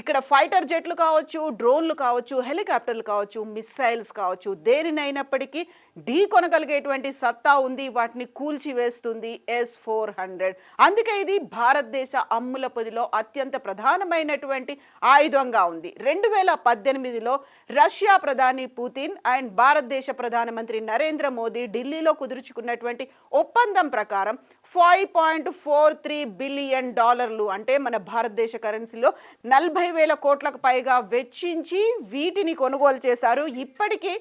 ఇక్కడ ఫైటర్ జెట్లు కావచ్చు డ్రోన్లు కావచ్చు హెలికాప్టర్లు కావచ్చు మిస్సైల్స్ కావచ్చు దేనినైనప్పటికీ ఢీ కొనగలిగేటువంటి సత్తా ఉంది వాటిని కూల్చివేస్తుంది ఎస్ ఫోర్ హండ్రెడ్ అందుకే ఇది భారతదేశ అమ్ముల పొదిలో అత్యంత ప్రధానమైనటువంటి ఆయుధంగా ఉంది. రెండు వేల పద్దెనిమిదిలో రష్యా ప్రధాని పుతిన్ అండ్ భారతదేశ ప్రధానమంత్రి నరేంద్ర మోదీ ఢిల్లీలో కుదుర్చుకున్నటువంటి ఒప్పందం ప్రకారం five point four three billion డాలర్లు అంటే మన భారతదేశ కరెన్సీలో నలభై వేల కోట్లకు పైగా వెచ్చించి వీటిని కొనుగోలు చేశారు. ఇప్పటికీ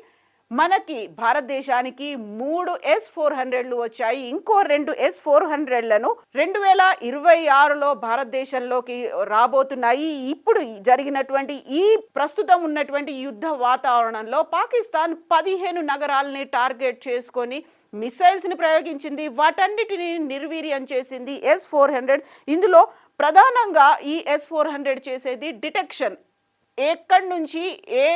మనకి భారతదేశానికి మూడు ఎస్ ఫోర్ హండ్రెడ్లు వచ్చాయి. ఇంకో రెండు ఎస్ ఫోర్ హండ్రెడ్లను రెండు వేల ఇరవై ఆరులో భారతదేశంలోకి రాబోతున్నాయి. ఇప్పుడు జరిగినటువంటి ఈ ప్రస్తుతం ఉన్నటువంటి యుద్ధ వాతావరణంలో పాకిస్తాన్ పదిహేను నగరాలని టార్గెట్ చేసుకొని మిసైల్స్ని ప్రయోగించింది వాటన్నిటిని నిర్వీర్యం చేసింది ఎస్ ఫోర్ హండ్రెడ్ ఇందులో ప్రధానంగా ఈ ఎస్ ఫోర్ హండ్రెడ్ చేసేది డిటెక్షన్. ఎక్కడి నుంచి ఏ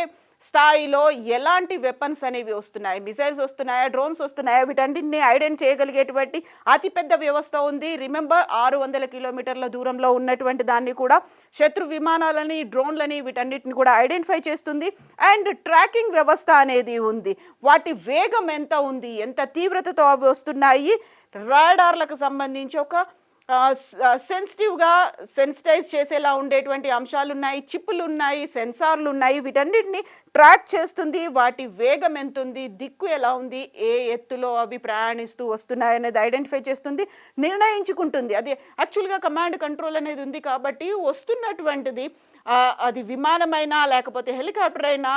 స్థాయిలో ఎలాంటి వెపన్స్ అనేవి వస్తున్నాయి? మిసైల్స్ వస్తున్నాయా? డ్రోన్స్ వస్తున్నాయా? వీటన్నింటినీ ఐడెంట్ చేయగలిగేటువంటి అతిపెద్ద వ్యవస్థ ఉంది. రిమెంబర్ ఆరు వందల కిలోమీటర్ల దూరంలో ఉన్నటువంటి దాన్ని కూడా శత్రు విమానాలని డ్రోన్లని వీటన్నిటిని కూడా ఐడెంటిఫై చేస్తుంది. అండ్ ట్రాకింగ్ వ్యవస్థ అనేది ఉంది. వాటి వేగం ఎంత ఉంది? ఎంత తీవ్రతతో అవి వస్తున్నాయి? రాడార్లకు సంబంధించి ఒక సెన్సిటివ్గా సెన్సిటైజ్ చేసేలా ఉండేటువంటి అంశాలు ఉన్నాయి చిప్పులు ఉన్నాయి సెన్సార్లు ఉన్నాయి. వీటన్నిటిని ట్రాక్ చేస్తుంది. వాటి వేగం ఎంత ఉంది దిక్కు ఎలా ఉంది? ఏ ఎత్తులో అవి ప్రయాణిస్తూ వస్తున్నాయనేది ఐడెంటిఫై చేస్తుంది నిర్ణయించుకుంటుంది. అది యాక్చువల్గా కమాండ్ కంట్రోల్ అనేది ఉంది కాబట్టి వస్తున్నటువంటిది అది విమానమైనా లేకపోతే హెలికాప్టర్ అయినా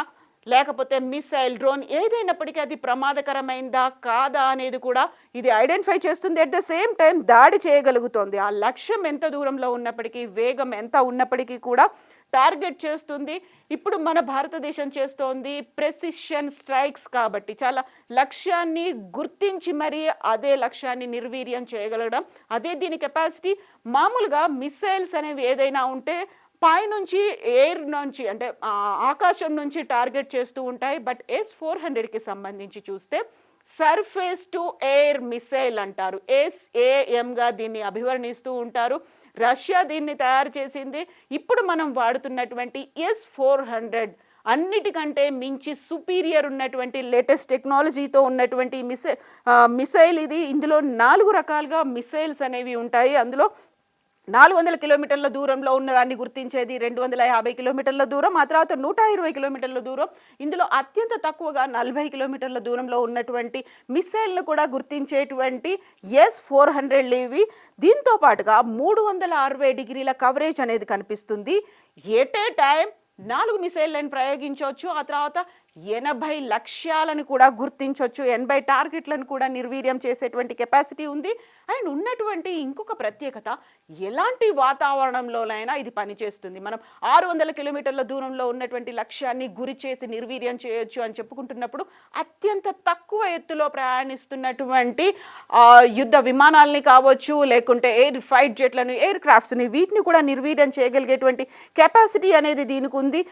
లేకపోతే మిసైల్ డ్రోన్ ఏదైనప్పటికీ అది ప్రమాదకరమైందా కాదా అనేది కూడా ఇది ఐడెంటిఫై చేస్తుంది. అట్ ద సేమ్ టైం దాడి చేయగలుగుతోంది. ఆ లక్ష్యం ఎంత దూరంలో ఉన్నప్పటికీ వేగం ఎంత ఉన్నప్పటికీ కూడా టార్గెట్ చేస్తుంది. ఇప్పుడు మన భారతదేశం చేస్తోంది ప్రెసిషన్ స్ట్రైక్స్ కాబట్టి చాలా లక్ష్యాన్ని గుర్తించి మరీ అదే లక్ష్యాన్ని నిర్వీర్యం చేయగలగడం అదే దీని కెపాసిటీ. మామూలుగా మిసైల్స్ అనేవి ఏదైనా ఉంటే పైనుంచి ఎయిర్ నుంచి అంటే ఆకాశం నుంచి టార్గెట్ చేస్తూ ఉంటాయి. బట్ ఎస్ ఫోర్ హండ్రెడ్కి సంబంధించి చూస్తే సర్ఫేస్ టు ఎయిర్ మిసైల్ అంటారు. ఎస్ఏఎంగా దీన్ని అభివర్ణిస్తూ ఉంటారు. రష్యా దీన్ని తయారు చేసింది. ఇప్పుడు మనం వాడుతున్నటువంటి ఎస్ ఫోర్ హండ్రెడ్ అన్నిటికంటే మించి సుపీరియర్ ఉన్నటువంటి లేటెస్ట్ టెక్నాలజీతో ఉన్నటువంటి మిసై మిసైల్ ఇది. ఇందులో నాలుగు రకాలుగా మిసైల్స్ అనేవి ఉంటాయి. అందులో నాలుగు వందల కిలోమీటర్ల దూరంలో ఉన్నదాన్ని గుర్తించేది రెండు వందల యాభై కిలోమీటర్ల దూరం ఆ తర్వాత నూట ఇరవై కిలోమీటర్ల దూరం. ఇందులో అత్యంత తక్కువగా నలభై కిలోమీటర్ల దూరంలో ఉన్నటువంటి మిస్సైల్ను కూడా గుర్తించేటువంటి ఎస్ ఫోర్ హండ్రెడ్ లేవి. దీంతో పాటుగా మూడు వందల అరవై డిగ్రీల కవరేజ్ అనేది కనిపిస్తుంది. ఎట్ ఏ టైం నాలుగు మిసైళ్ళని ప్రయోగించవచ్చు ఆ తర్వాత ఎనభై లక్ష్యాలను కూడా గుర్తించవచ్చు ఎనభై టార్గెట్లను కూడా నిర్వీర్యం చేసేటువంటి కెపాసిటీ ఉంది. అండ్ ఉన్నటువంటి ఇంకొక ప్రత్యేకత ఎలాంటి వాతావరణంలోనైనా ఇది పనిచేస్తుంది. మనం ఆరు వందల కిలోమీటర్ల దూరంలో ఉన్నటువంటి లక్ష్యాన్ని గురి చేసి నిర్వీర్యం చేయొచ్చు అని చెప్పుకుంటున్నప్పుడు అత్యంత తక్కువ ఎత్తులో ప్రయాణిస్తున్నటువంటి యుద్ధ విమానాల్ని కావచ్చు లేకుంటే ఎయిర్ ఫైట్ జెట్లను ఎయిర్ క్రాఫ్ట్స్ని వీటిని కూడా నిర్వీర్యం చేయగలిగేటువంటి కెపాసిటీ అనేది దీనికి ఉంది.